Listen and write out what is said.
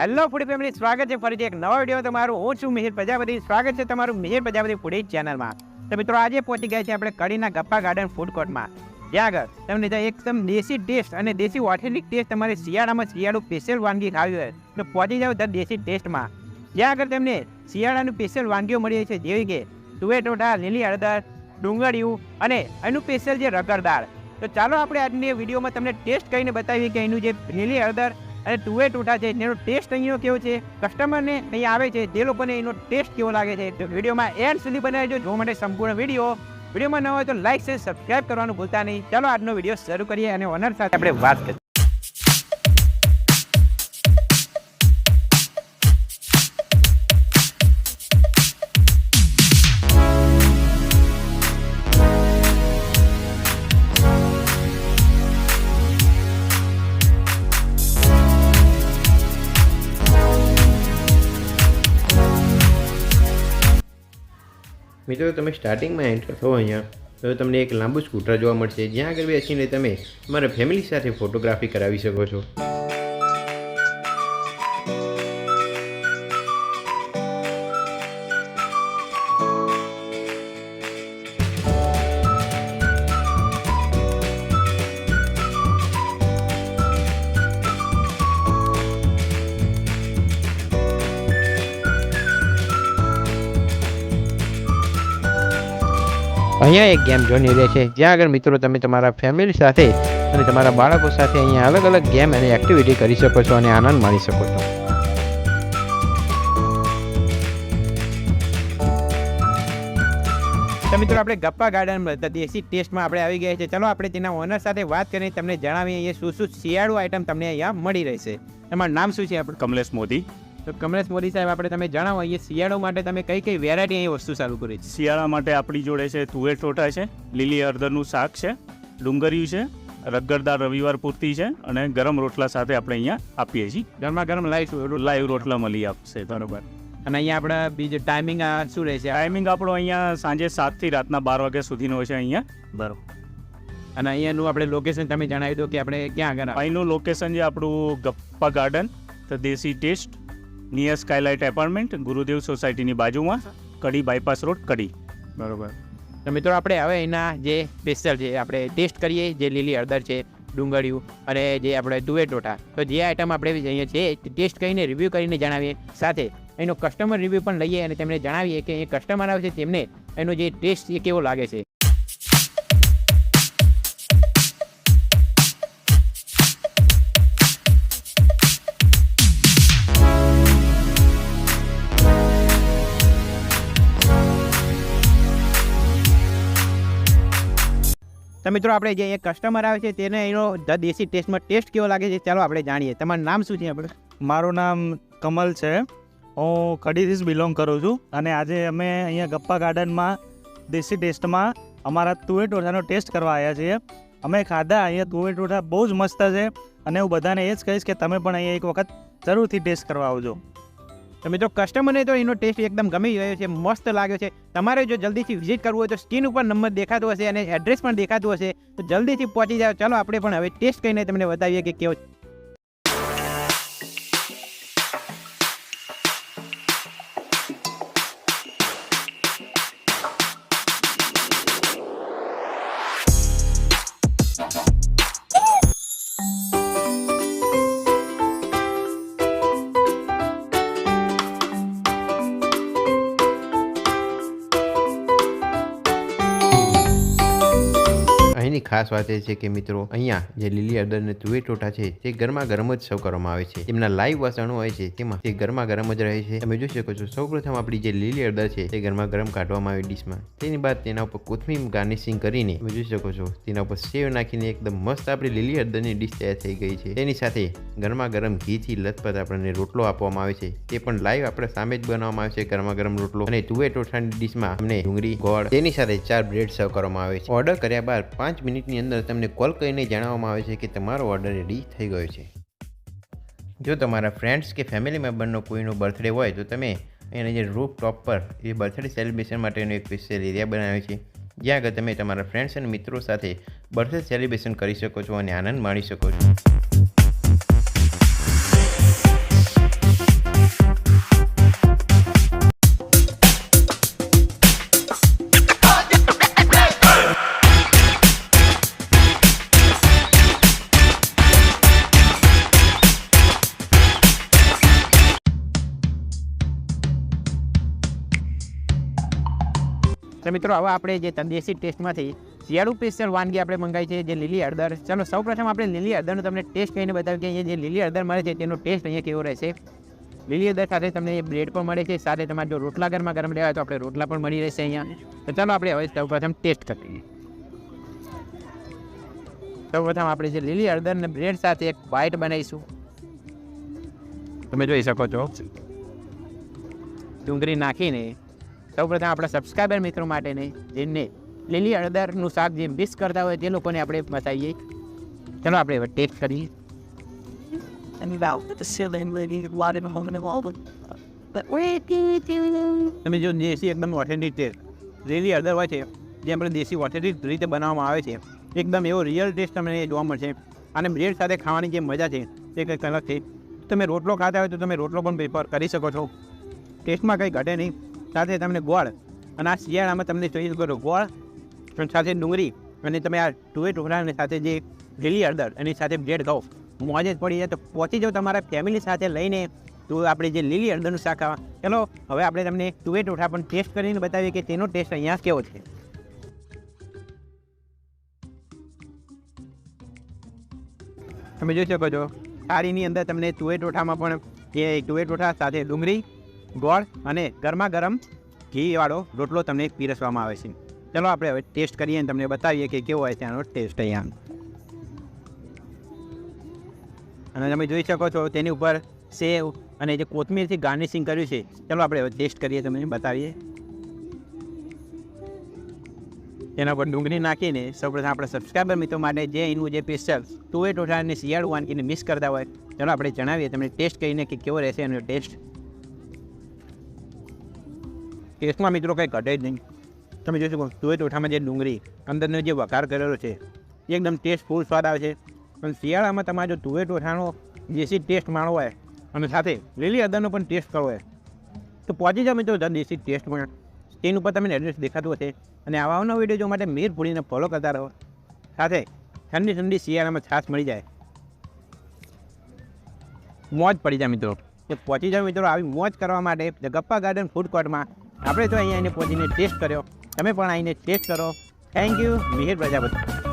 Hello ફૂડી family સ્વાગત છે ફરીથી એક નવા વીડિયો તમારું. હું છું મિહિર પ્રજાપતિ. સ્વાગત છે તમારું મિહિર પ્રજાપતિ ફૂડી ચેનલમાં તો મિત્રો, આજે પહોંચી ગયા છે આપણે કડીના ગપ્પા ગાર્ડન ફૂડ કોર્ટમાં જ્યાં આગળ તમને ત્યાં એકદમ દેશી ટેસ્ટ અને દેશી ઓથેન્ટિક ટેસ્ટ તમારે શિયાળામાં શિયાળું સ્પેશિયલ વાનગી ખાવી હોય, તો પહોંચી જાઓ ધ દેશી ટેસ્ટમાં જ્યાં આગળ તમને શિયાળાનું સ્પેશિયલ વાનગીઓ મળી છે, જેવી કે તુવેટોટા લીલી હળદર, ડુંગળીયું અને એનું સ્પેશિયલ જે રગડદાર તો ચાલો આપણે આજની વિડીયોમાં તમને ટેસ્ટ કરીને બતાવીએ કે એનું જે લીલી હળદર અને તુવેર ટૂટા છે, એનો ટેસ્ટ અહીંનો કેવો છે? કસ્ટમરને અહીંયા આવે છે તે લોકોને એનો ટેસ્ટ કેવો લાગે છે? તો વિડીયોમાં એન્ડ સુધી બનાવજો, જોવા માટે સંપૂર્ણ વીડિયો. વિડીયોમાં ન હોય તો લાઇક છે સબસ્ક્રાઇબ કરવાનું ભૂલતા નહીં. ચાલો આજનો વીડિયો શરૂ કરીએ અને ઓનર સાથે આપણે વાત કરીએ. મિત્રો, તમે સ્ટાર્ટિંગમાં એન્ટર થો અહીંયા, તો તમને એક લાંબુ સ્કૂટર જોવા મળશે. જ્યાં આગળ બેસીને તમે તમારા ફેમિલી સાથે ફોટોગ્રાફી કરાવી શકો છો. અહીંયા એક ગેમ જોની છે. જ્યાં આગળ મિત્રો તમે તમારા ફેમિલી સાથે અને તમારા બાળકો સાથે અહીંયા અલગ અલગ ગેમ અને એક્ટિવિટી કરી શકો છો અને આનંદ માણી શકો છો. તો મિત્રો, આપણે ગપ્પા ગાર્ડન દેશી ટેસ્ટમાં આપણે આવી ગયા છે. ચલો, આપણે તેના ઓનર સાથે વાત કરીને તમને જણાવીએ, અહીંયા શું શું શિયાળુ આઈટમ તમને અહીંયા મળી રહેશે. તમારું નામ શું છે આપણે? કમલેશ મોદી. તો કમલેશ મોદી સાહેબ આપણે તમે જણાવો અહીંયા શિયાળો માટે તમે કઈ કઈ વેરાયટી અહીં વસ્તુ ચાલુ કરી છે? શિયાળા માટે આપણી જોડે છે તુવેર ટોટા છે લીલી હળદરનું શાક છે ડુંગર્યું છે રગડદાર રવિવાર પૂરતી છે અને ગરમ રોટલા સાથે આપણે અહીંયા આપીએ છીએ. ગરમા ગરમ લાઈવ લાઈવ રોટલા મળી આપશે બરોબર. અને અહીંયા આપણે બીજું ટાઈમિંગ શું રહેશે ટાઈમિંગ આપણો અહીંયા સાંજે સાતથી રાતના બાર વાગ્યા સુધીનો છે અહીંયા. બરોબર. અને અહીંયાનું આપણે લોકેશન તમે જણાવી દો કે આપણે ક્યાં આગળ અહીંનું લોકેશન છે આપણું Gappa garden the desi taste near skylight apartment Gurudev સોસાયટીની બાજુમાં કડી બાયપાસ રોડ કડી. બરોબર. તો મિત્રો આપણે હવે એના જે સ્પેશિયલ છે આપણે ટેસ્ટ કરીએ જે લીલી હળદર છે ડુંગળીયું અને જે આપણે તુવેર ટોટા તો જે આઈટમ આપણે અહીંયા છે ટેસ્ટ કરીને રિવ્યૂ કરીને જણાવીએ. સાથે એનો કસ્ટમર રિવ્યૂ પણ લઈએ અને તેમને જણાવીએ કે એ કસ્ટમર આવે છે તેમને એનો જે ટેસ્ટ એ કેવો લાગે છે. તો મિત્રો, આપણે જે એક કસ્ટમર આવે છે, તેને એનો ધ દેશી ટેસ્ટમાં ટેસ્ટ કેવો લાગે છે, ચાલો આપણે જાણીએ. તમારું નામ શું છે આપણે? મારું નામ કમલ છે. હું કડીથી બિલોંગ કરું છું અને આજે અમે અહીંયા ગપ્પા ગાર્ડનમાં દેશી ટેસ્ટમાં અમારા તુવેર ટોઠાનો ટેસ્ટ કરવા આવ્યા છીએ. અમે ખાધા, અહીંયા તુવેર ટોઠા બહુ જ મસ્ત છે અને હું બધાને એ જ કહીશ કે તમે પણ અહીંયા એક વખત જરૂરથી ટેસ્ટ કરવા આવજો. તો મિત્રો કસ્ટમરને તો એનો ટેસ્ટ એકદમ ગમી ગયો છે, મસ્ત લાગ્યો છે. તમારે જો જલ્દીથી વિઝિટ કરવું હોય તો સ્ક્રીન ઉપર નંબર દેખાતો હશે અને એડ્રેસ પણ દેખાતું હશે. તો જલ્દીથી પહોંચી જાઓ. ચાલો, આપણે પણ હવે ટેસ્ટ કરીને તમને બતાવીએ કે કેવો અહીંની ખાસ વાત એ છે કે મિત્રો, અહીંયા જે લીલી અડદર અને તુવેર ટોટા છે, તે ગરમા ગરમ જ સર્વ કરવામાં આવે છે. તેમના લાઈવ વાસણો હોય છે, તેમાં તે ગરમા ગરમ જ રહે છે. તમે જોઈ શકો છો, સૌપ્રથમ આપણી જે લીલી અડદર છે, તે ગરમા ગરમ કાઢવામાં આવી ડીશમાં. તેની બાદ તેના ઉપર કોથમીર ગાર્નિશિંગ કરીને તમે જોઈ શકો છો, તેના ઉપર સેવ નાખીને એકદમ મસ્ત આપણી લીલી અડદરની ડીશ તૈયાર થઈ ગઈ છે. તેની સાથે ગરમા ગરમ ઘીથી લથપથ આપણને રોટલો આપવામાં આવે છે. તે પણ લાઈવ આપણે સામે જ બનાવવામાં આવે છે, ગરમા ગરમ રોટલો. અને તુવેર ટોઠાની ડીશમાં અમને ડુંગળી, ગોળ, તેની સાથે ચાર બ્રેડ સર્વ કરવામાં આવે છે. ઓર્ડર કર્યા બાદ પાંચ મિનિટની અંદર તમને કોલ કરીને જણાવવામાં આવે છે કે તમારો ઓર્ડર રેડી થઈ ગયો છે. જો તમારા ફ્રેન્ડ્સ કે ફેમિલી મેમ્બરનો કોઈનો બર્થડે હોય તો તમે એને જે રૂફ ટોપ પર એ બર્થડે સેલિબ્રેશન માટેનો એક સ્પેશિયલ એરિયા બનાવ્યો છે. જ્યાં આગળ તમે તમારા ફ્રેન્ડ્સ અને મિત્રો સાથે બર્થડે સેલિબ્રેશન કરી શકો છો અને આનંદ માણી શકો છો. તો મિત્રો, હવે આપણે જે દેશી ટેસ્ટમાંથી શિયાળુ સ્પેશિયલ વાનગી આપણે મંગાવી છે, જે લીલી હળદર. ચાલો, સૌપ્રથમ આપણે લીલી હળદરનો તમને ટેસ્ટ કહીને બતાવ્યું કે અહીંયા જે લીલી હળદર મળે છે, તેનો ટેસ્ટ અહીંયા કેવો રહેશે લીલી હળદર સાથે તમને બ્રેડ પણ મળે છે, સાથે તમારે જો રોટલા ગરમા ગરમ લેવા તો આપણે રોટલા પણ મળી રહેશે અહીંયા. તો ચાલો, આપણે હવે સૌપ્રથમ ટેસ્ટ કરીએ સૌપ્રથમ આપણે જે લીલી હળદર ને બ્રેડ સાથે એક વાઇટ બનાવીશું. તમે જોઈ શકો છો. ડુંગળી નાખીને સૌપ્રથમ આપણા સબસ્ક્રાઈબર મિત્રો માટેને જેમને લીલી હળદરનું શાક જે મિસ કરતા હોય તે લોકોને આપણે બતાવીએ. ચલો આપણે હવે ટેસ્ટ કરીએ. તમે જો દેશી એકદમ ઓથેન્ટિક ટેસ્ટ લીલી હળદર હોય છે જે આપણે દેશી ઓથેન્ટિક રીતે બનાવવામાં આવે છે એકદમ એવો રિયલ ટેસ્ટ તમને જોવા મળશે. અને બ્રેડ સાથે ખાવાની જે મજા છે તે કંઈક અલગ છે. તમે રોટલો ખાતા હોય તો તમે રોટલો પણ પ્રિફર કરી શકો છો. ટેસ્ટમાં કંઈ ઘટે નહીં. સાથે તમને ગોળ અને આ શિયાળામાં તમને ચોઈસ કરો ગોળ અને સાથે ડુંગળી અને તમે આ ટુએ ટુકડા સાથે જે લીલી હળદર એની સાથે બ્રેડ ખાઓ. મોજે પડી જાય તો પહોંચી જાઓ તમારા ફેમિલી સાથે લઈને તો આપણે જે લીલી હળદરનું શાક ખાવા ચલો, હવે આપણે તમને ટુએ ટોઠા પણ ટેસ્ટ કરીને બતાવીએ કે તેનો ટેસ્ટ અહીંયા કેવો છે. તમે જોઈ શકો છો, થાળીની અંદર તમને ટુએ ટોઠામાં પણ એ ટુએ ટોઠા સાથે ડુંગળી ગોળ અને ગરમા ગરમ ઘીવાળો રોટલો તમને પીરસવામાં આવે છે. ચલો આપણે હવે ટેસ્ટ કરીએ અને તમને બતાવીએ કે કેવો હોય ત્યાંનો ટેસ્ટ અહીંયા. અને તમે જોઈ શકો છો તેની ઉપર સેવ અને જે કોથમીરથી ગાર્નિશિંગ કર્યું છે. ચલો આપણે હવે ટેસ્ટ કરીએ, તમને બતાવીએ. તેના પર ડુંગળી નાખીને સૌપ્રથમ આપણા સબસ્ક્રાઈબર મિત્રો માટે જે એનું જે સ્પેશિયલ તુવે ટોઠા અને શિયાળુ વાનગીને મિસ કરતા હોય, ચલો આપણે જણાવીએ, તમને ટેસ્ટ કરીને કે કેવો રહેશે એનો ટેસ્ટ. ટેસ્ટમાં મિત્રો કંઈ ઘટે જ નહીં. તમે જોઈ શકો તુવે ટોઠામાં જે ડુંગળી, અંદરનો જે વઘાર કરેલો છે એકદમ ટેસ્ટફૂલ સ્વાદ આવે છે. પણ શિયાળામાં તમારે જો તુવે ટોઠાનો દેશી ટેસ્ટ માણવો હોય, અને સાથે લીલી અદરનો પણ ટેસ્ટ કરવો હોય, તો પહોંચી જાઓ મિત્રો દેશી દેશી ટેસ્ટમાં. સ્ક્રીન ઉપર તમને એડ્રેસ દેખાતું હશે, અને આવા નવા વીડિયો જોવા માટે મીર પૂરીને ફોલો કરતા રહો. સાથે ઠંડી ઠંડી શિયાળામાં છાશ મળી જાય. મોજ પડી જાય મિત્રો. તો પહોંચી જાઓ મિત્રો, આવી મોજ કરવા માટે ગપ્પા ગાર્ડન ફૂડ કોર્ટમાં આપણે તો અહીંયા આવીને પહોંચીને ટેસ્ટ કર્યો. તમે પણ આવીને ટેસ્ટ કરો. Thank you Mihir Prajapati.